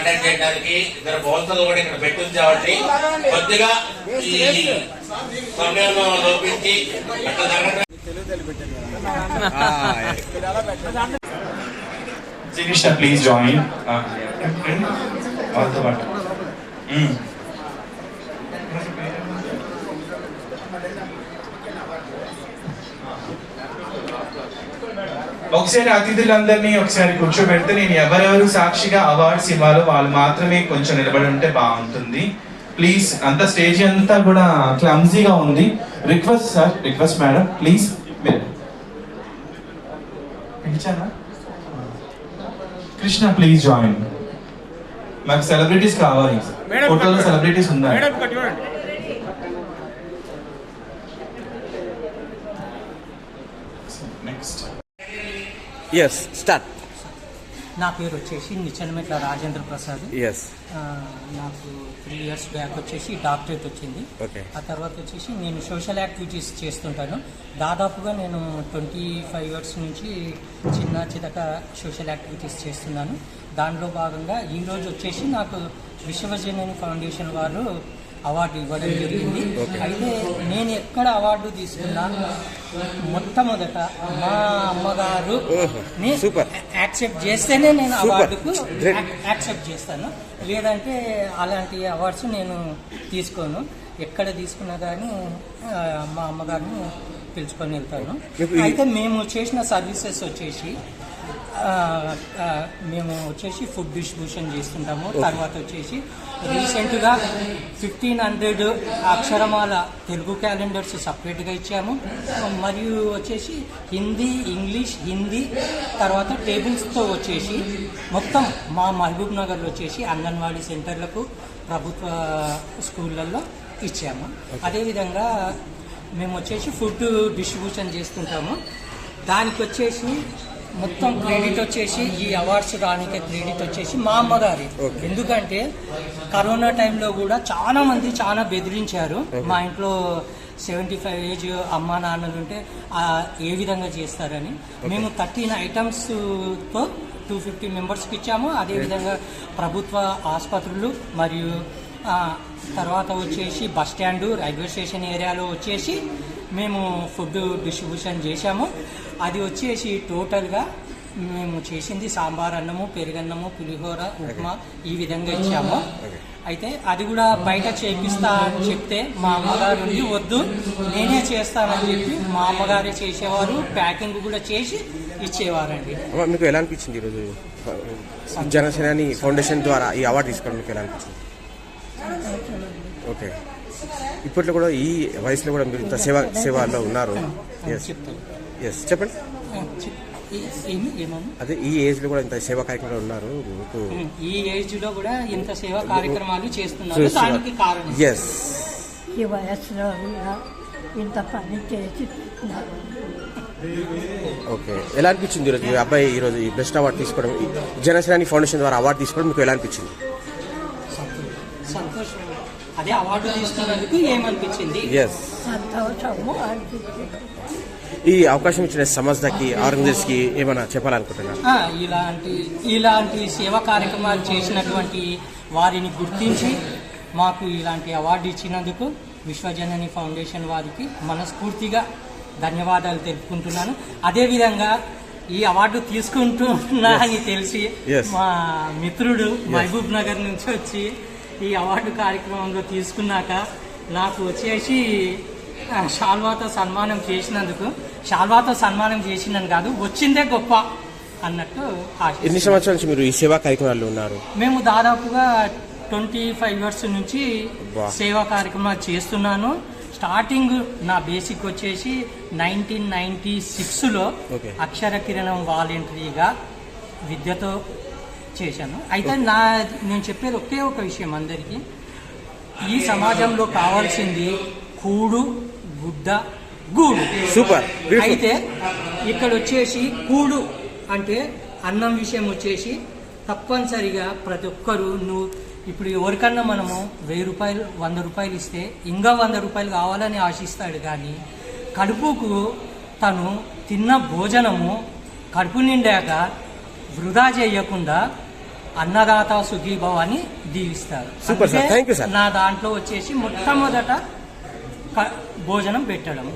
Meeting చేయడానికి ఇద్దరు బౌన్సర్లు కూడా ఇక్కడ పెట్టింది కాబట్టి కొద్దిగా ఈ సమయంలో లోపించి అట్లా జరగడం Sinisha, please join. Uh, పాటు Mm. ఒకసారి అతిథులందరినీ ఒకసారి కూర్చోబెడితే నేను ఎవరెవరు సాక్షిగా అవార్డ్స్ ఇవ్వాలో వాళ్ళు మాత్రమే కొంచెం నిలబడి ఉంటే బాగుంటుంది. ప్లీజ్ అంత స్టేజ్ అంతా కూడా క్లమ్జీగా ఉంది. Request sir request madam please మీరు. పిలిచానా కృష్ణ ప్లీజ్ జాయిన్ మాకు సెలబ్రిటీస్ కావాలి. ఫోటోలో సెలబ్రిటీస్ ఉందా ఎస్ స్టార్ట్ నా పేరు వచ్చేసి నిచ్చనమెట్ల రాజేంద్ర ప్రసాద్. ఎస్ నాకు త్రీ ఇయర్స్ బ్యాక్ వచ్చేసి డాక్టరేట్ వచ్చింది. ఓకే ఆ తర్వాత వచ్చేసి నేను సోషల్ యాక్టివిటీస్ చేస్తుంటాను. దాదాపుగా నేను ట్వంటీ ఫైవ్ ఇయర్స్ నుంచి చిన్న చితక సోషల్ యాక్టివిటీస్ చేస్తున్నాను. దానిలో భాగంగా ఈరోజు వచ్చేసి నాకు విశ్వజనని ఫౌండేషన్ వారు అవార్డు ఇవ్వడం జరిగింది. అయితే నేను ఎక్కడ అవార్డు తీసుకున్నా మొట్టమొదట మా అమ్మగారు. యాక్సెప్ట్ చేస్తేనే నేను. అవార్డుకు యాక్సెప్ట్ చేస్తాను. లేదంటే అలాంటి అవార్డ్స్ నేను తీసుకోను. ఎక్కడ తీసుకున్నా కానీ మా అమ్మగారిని పిలుచుకొని వెళ్తాను. అయితే మేము చేసిన సర్వీసెస్ వచ్చేసి మేము వచ్చేసి ఫుడ్ డిస్ట్రిబ్యూషన్ చేస్తుంటాము. తర్వాత వచ్చేసి రీసెంట్గా ఫిఫ్టీన్ హండ్రెడ్ అక్షరమాల తెలుగు క్యాలెండర్స్ సపరేట్గా ఇచ్చాము. మరియు వచ్చేసి హిందీ ఇంగ్లీష్ హిందీ తర్వాత టేబుల్స్తో వచ్చేసి మొత్తం మా మహబూబ్ నగర్లో వచ్చేసి అంగన్వాడీ సెంటర్లకు ప్రభుత్వ స్కూళ్ళల్లో ఇచ్చాము. అదేవిధంగా మేము వచ్చేసి ఫుడ్ డిస్ట్రిబ్యూషన్ చేస్తుంటాము. దానికి వచ్చేసి మొత్తం క్రెడిట్ వచ్చేసి ఈ అవార్డ్స్ రానికి క్రెడిట్ వచ్చేసి మా అమ్మగారి. ఎందుకంటే కరోనా టైంలో కూడా చాలా మంది చాలా బెదిరించారు. మా ఇంట్లో సెవెంటీ ఫైవ్ ఏజ్ అమ్మా నాన్నలు ఉంటే ఏ విధంగా చేస్తారని. మేము థర్టీన్ ఐటమ్స్తో టూ ఫిఫ్టీ మెంబర్స్కి ఇచ్చాము. అదేవిధంగా ప్రభుత్వ ఆసుపత్రులు మరియు తర్వాత వచ్చేసి బస్ స్టాండు రైల్వే స్టేషన్ ఏరియాలో వచ్చేసి మేము ఫుడ్ డిస్ట్రిబ్యూషన్ చేశాము. అది వచ్చేసి టోటల్గా మేము చేసింది సాంబార్ అన్నము పెరుగన్నము పులిహోర ఉప్మా ఈ విధంగా ఇచ్చాము. అయితే అది కూడా బయట చేపిస్తా అని చెప్తే మా అమ్మగారు వద్దు నేనే చేస్తానని చెప్పి మా అమ్మగారే చేసేవారు ప్యాకింగ్ కూడా చేసి ఇచ్చేవారండి. మీకు ఎలా అనిపించింది ఈరోజు జనసేనాని ఫౌండేషన్ ద్వారా ఈ అవార్డు తీసుకోవడం మీకు ఎలా అనిపించింది? ఓకే. ఇప్పట్లో కూడా ఈ వయసులో కూడా మీరు ఇంత సేవ సేవలో ఉన్నారు. చెప్తాను. ఎస్ చెప్పండి. అదే ఈ ఏజ్లో కూడా ఇంత సేవా కార్యక్రమంలో ఉన్నారు. మీకు ఈ ఏజ్లో కూడా ఇంత సేవా కార్యక్రమాలు చేస్తున్నారు. చేస్తున్నారు. దానికి కారణం. ఎస్ ఈ వయసులో ఇంత పని చేసి ఓకే. ఎలా అనిపించింది ఈరోజు మీ అబ్బాయి ఈరోజు ఈ బెస్ట్ అవార్డు తీసుకోవడం? ఈ జనసేనాని ఫౌండేషన్ ద్వారా అవార్డు తీసుకోవడం మీకు ఎలా అనిపించింది? సంతోషం అదే అవార్డు తీసుకున్నందుకు ఏమనిపించింది? ఎస్ సంతోషము అనిపించింది. ఈ అవకాశం ఇచ్చిన సమాజ్కి ఆర్గనైజర్స్కి ఏమైనా చెప్పాలనుకుంటున్నారు? ఇలాంటి ఇలాంటి సేవా కార్యక్రమాలు చేసినటువంటి వారిని గుర్తించి మాకు ఇలాంటి అవార్డు ఇచ్చినందుకు విశ్వజనని ఫౌండేషన్ వారికి మనస్ఫూర్తిగా ధన్యవాదాలు తెలుపుకుంటున్నాను. అదేవిధంగా ఈ అవార్డు తీసుకుంటున్నా అని తెలిసి. మా మిత్రుడు మహబూబ్ నగర్ నుంచి వచ్చి ఈ అవార్డు కార్యక్రమంలో తీసుకున్నాక నాకు వచ్చేసి షాల్వాతో సన్మానం చేసినందుకు షాల్వాతో సన్మానం చేసినాను కాదు వచ్చిందే గొప్ప అన్నట్టు ఆశిస్తున్నాను. ఎన్ని సంవత్సరాల నుంచి మీరు ఈ సేవా కార్యక్రమాల్లో ఉన్నారు మేము దాదాపుగా ట్వంటీ ఫైవ్ ఇయర్స్ నుంచి అబ్బా. సేవా కార్యక్రమాలు చేస్తున్నాను స్టార్టింగ్ నా బేసిక్ వచ్చేసి నైన్టీన్ నైన్టీ సిక్స్లో Okay. అక్షర కిరణం వాలంటరీగా విద్యతో చేశాను అయితే నా నేను చెప్పేది ఒకే ఒక విషయం అందరికీ ఈ సమాజంలో కావాల్సింది కూడు గుడ్డ గూడు. సూపర్ అయితే ఇక్కడ వచ్చేసి కూడు అంటే అన్నం విషయం వచ్చేసి తప్పనిసరిగా ప్రతి ఒక్కరు నువ్వు ఇప్పుడు ఎవరికన్నా మనము వెయ్యి రూపాయలు వంద రూపాయలు ఇస్తే ఇంకా వంద రూపాయలు కావాలని ఆశిస్తాడు కానీ కడుపుకు తను తిన్న భోజనము కడుపు నిండాక వృధా చేయకుండా అన్నదాత సుఖీభవ అని దీవిస్తారు. నా దాంట్లో వచ్చేసి మొట్టమొదట భోజనం పెట్టడం